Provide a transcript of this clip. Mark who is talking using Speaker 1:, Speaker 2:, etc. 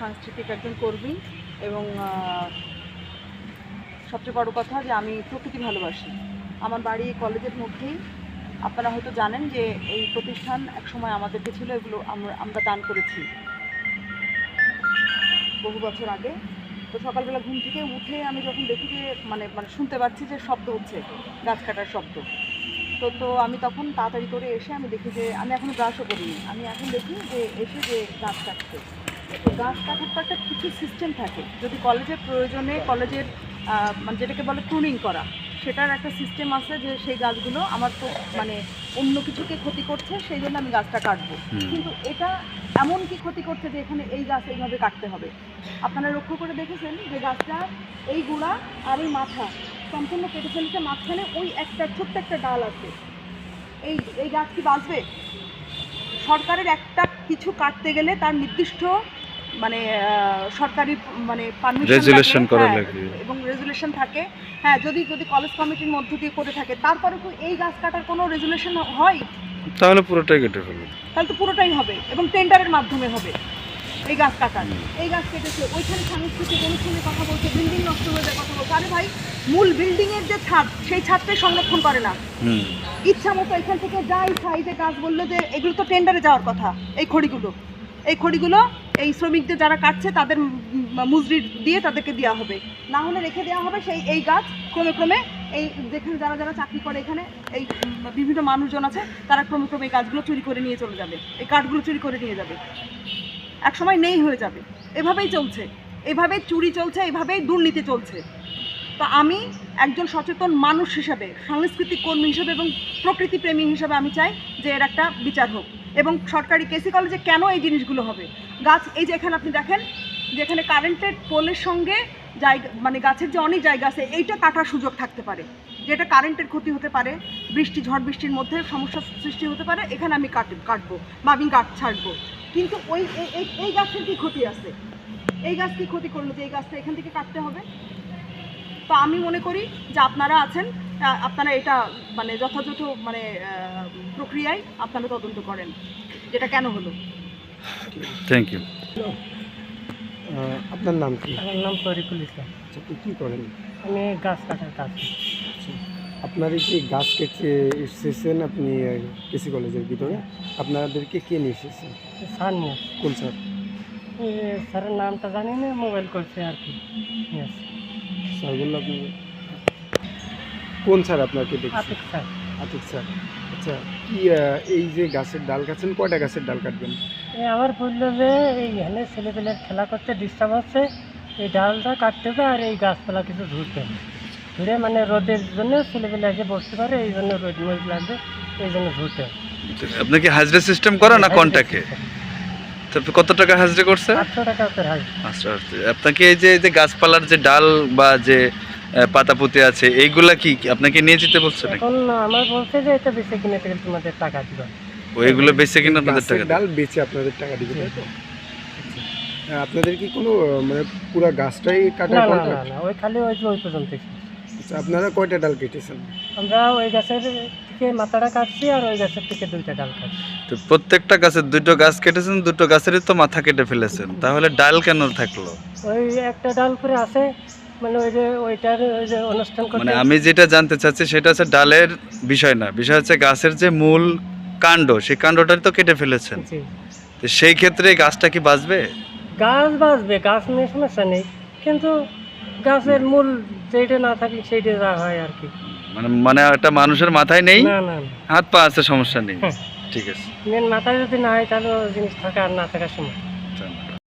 Speaker 1: সাংস্কৃতিক একজন কর্মী এবং সবচেয়ে বড় কথা যে আমি প্রকৃতি ভালোবাসি। আমার বাড়ি কলেজের মধ্যেই। আপনারা হয়তো জানেন যে এই প্রতিষ্ঠান একসময় আমাদেরকে ছিল, এগুলো আমরা আমরা দান করেছি। বহু বছর আগে। তো সকালবেলা ঘুম থেকে উঠে আমি যখন দেখি যে মানে মানে শুনতে পাচ্ছি যে শব্দ হচ্ছে, গাছ কাটার শব্দ। তো তো আমি তখন তাড়াতাড়ি করে এসে আমি দেখি যে, আমি এখনও ব্রাশও করিনি। আমি এখন দেখি যে এসে যে গাছ কাটছে। তো গাছ কাটার তো একটা কিছু সিস্টেম থাকে। যদি কলেজের প্রয়োজনে কলেজের মানে যেটাকে বলে প্রুনিং করা সেটার একটা সিস্টেম আছে যে সেই গাছগুলো আমার তো মানে অন্য কিছুকে ক্ষতি করছে সেই জন্য আমি গাছটা কাটবো। কিন্তু এটা এমন কি ক্ষতি করছে যে এখানে এই গাছ এইভাবে কাটতে হবে? আপনারা লক্ষ্য করে দেখেছেন যে গাছটা এই গুঁড়া আর এই মাথা সম্পূর্ণ কেটে ফেলেছে মাঝখানে ওই একটা ছোট্ট একটা ডাল আছে। এই এই গাছ কি বাঁচবে? সরকারের একটা কিছু কাটতে গেলে তার নির্দিষ্ট মানে সরকারি মানে পারমিশন
Speaker 2: করা লাগে।
Speaker 1: এবং রেজুলেশন থাকে। হ্যাঁ যদি যদি কলেজ কমিটির মধ্য দিয়ে করে থাকে তারপরে কি এই গাছ কাটার কোনো রেজুলেশন হয়?
Speaker 2: তাহলে পুরোটাই কেটে ফেলুন
Speaker 1: তাহলে তো পুরোটাই হবে এবং টেন্ডারের মাধ্যমে হবে এই গাছ কাটার। এই গাছ কেটেছে ওইখানে সাংস্কৃতিক অনুষ্ঠানের কথা বলছে বিল্ডিং নষ্ট হয়ে যায় কথা বলছে। আরে ভাই মূল বিল্ডিং এর যে ছাদ সেই ছাদটাই সংরক্ষণ করে না। ইচ্ছা মতো এখান থেকে যা ইচ্ছা এই যে গাছ বলল যে এগুলো তো টেন্ডারে যাওয়ার কথা এই খড়িগুলো। এই খড়িগুলো এই শ্রমিকদের যারা কাটছে, তাদের মজুরি দিয়ে তাদেরকে দেওয়া হবে। না হলে রেখে দেওয়া হবে সেই, এই গাছ। ক্রমে ক্রমে এই যেখানে যারা যারা চাকরি করে এখানে, এই বিভিন্ন মানুষজন আছে, তারা ক্রমে ক্রমে এই গাছগুলো চুরি করে নিয়ে চলে যাবে। এই কাঠগুলো চুরি করে নিয়ে যাবে। এক সময় নেই হয়ে যাবে। এভাবেই চলছে। এভাবেই চুরি চলছে, এভাবেই দুর্নীতি চলছে। তো আমি একজন সচেতন মানুষ হিসাবে, সাংস্কৃতিক কর্মী হিসাবে এবং প্রকৃতি প্রেমী হিসাবে আমি চাই যে এর একটা বিচার হোক। এবং সরকারি কেসি কলেজে কেন এই জিনিসগুলো হবে? গাছ, এই যে এখানে আপনি দেখেন, যেখানে কারেন্টের পোলের সঙ্গে জায়গা মানে গাছের যে অনেক জায়গা আছে, এইটা কাটার সুযোগ থাকতে পারে। যেটা কারেন্টের ক্ষতি হতে পারে, বৃষ্টি, ঝড় বৃষ্টির মধ্যে সমস্যা সৃষ্টি হতে পারে, এখানে আমি কাট, কাটবো, বা আমি গাছ ছাড়বো। কিন্তু ওই এই- গাছের কি ক্ষতি আছে? এই গাছ কি ক্ষতি করল যে এই গাছটা এখান থেকে কাটতে হবে? তো আমি মনে করি যে আপনারা আছেন আপনারা এটা মানে যথাযথ মানে প্রক্রিয়ায় আপনারা তদন্ত করেন যেটা কেন হলো?
Speaker 2: থ্যাংক ইউ
Speaker 3: আপনার নাম কি?
Speaker 4: আমার নাম তরিকুল ইসলাম।
Speaker 3: আচ্ছা, আপনি কী করেন?
Speaker 4: আমি গাছ কাটার কাজ করি।
Speaker 3: আপনার এই যে গাছ কেটে এসেছেন আপনি কেসি কলেজের ভিতরে আপনাদেরকে কে নিয়ে এসেছেন
Speaker 4: স্যার নিয়ে।
Speaker 3: কোন স্যার?
Speaker 4: স্যারের নামটা জানি না মোবাইল করছে আর কি।
Speaker 3: স্যার বলল আপনি কোন স্যার আপনাকে দেখছেন
Speaker 4: আতিক স্যার।
Speaker 3: আতিক স্যার। আচ্ছা কি আহ, এই যে গাছের ডাল কাটছেন কয়টা গাছের ডাল কাটবেন?
Speaker 4: এ আবার বলল যে এইখানে ছেলেপেলের খেলা করতে ডিস্টার্ব হচ্ছে এই ডালটা কাটতে হবে আর এই গাছপালা কিছু ধুতে হবে। ধুয়ে মানে রোদের জন্য ছেলেপেলে এসে বসতে পারে এই জন্য রোদ মজ লাগবে এই জন্য ধুতে হবে।
Speaker 2: আপনি কি হাজরা সিস্টেম করা না কন্টাকে তারপরে কত টাকা হাজরা করছে?
Speaker 4: আটশো টাকা করে হয়
Speaker 2: আচ্ছা আচ্ছা। আপনাকে এই যে এই যে গাছপালার যে ডাল বা যে পাতা পুঁতে আছে এইগুলা কি আপনাকে নিয়ে যেতে বলছে নাকি?
Speaker 4: এখন আমার বলছে যে এটা বেশি কিনে থেকে তোমাদের টাকা দিবে।
Speaker 2: ওইগুলো বেঁচে কিনা আপনাদের টাকা দেবে?
Speaker 3: ডাল বেচে আপনাদের টাকা দিবে তাই তো? আচ্ছা। আপনাদের কি কোনো মানে পুরো গাছটাই
Speaker 4: না
Speaker 3: কাটার
Speaker 4: না না না ওই খালি ওই যে ওই পর্যন্ত
Speaker 3: আচ্ছা আপনারা কয়টা ডাল কেটেছেন?
Speaker 4: আমরা ওই গাছের থেকে মাথাটা কাটছি আর ওই গাছের থেকে দুইটা ডাল কাটছি।
Speaker 2: তো প্রত্যেকটা গাছের দুটো গাছ কেটেছেন দুটো গাছেরই তো মাথা কেটে ফেলেছেন। তাহলে ডাল কেন থাকল?
Speaker 4: ওই একটা ডাল করে আছে মানে ওই যে ওইটার ওই যে অনুষ্ঠান
Speaker 2: মানে আমি যেটা জানতে চাচ্ছি সেটা হচ্ছে ডালের বিষয় না বিষয় হচ্ছে গাছের যে মূল কাণ্ড সেই কাণ্ডটাই তো কেটে ফেলেছেন। তো সেই ক্ষেত্রে গাছটা কি বাঁচবে?
Speaker 4: গাছ বাঁচবে গাছ নিয়ে সমস্যা নেই কিন্তু গাছের মূল যেটা না থাকলে সেইটা যা হয় আর কি।
Speaker 2: মানে মানে একটা মানুষের মাথায় নেই?
Speaker 4: না না না।
Speaker 2: হাত পা আছে সমস্যা নেই।
Speaker 4: হ্যাঁ।
Speaker 2: ঠিক আছে।
Speaker 4: মেন মাথায় যদি না হয় তাহলে জিনিস থাকা আর না থাকার সময়।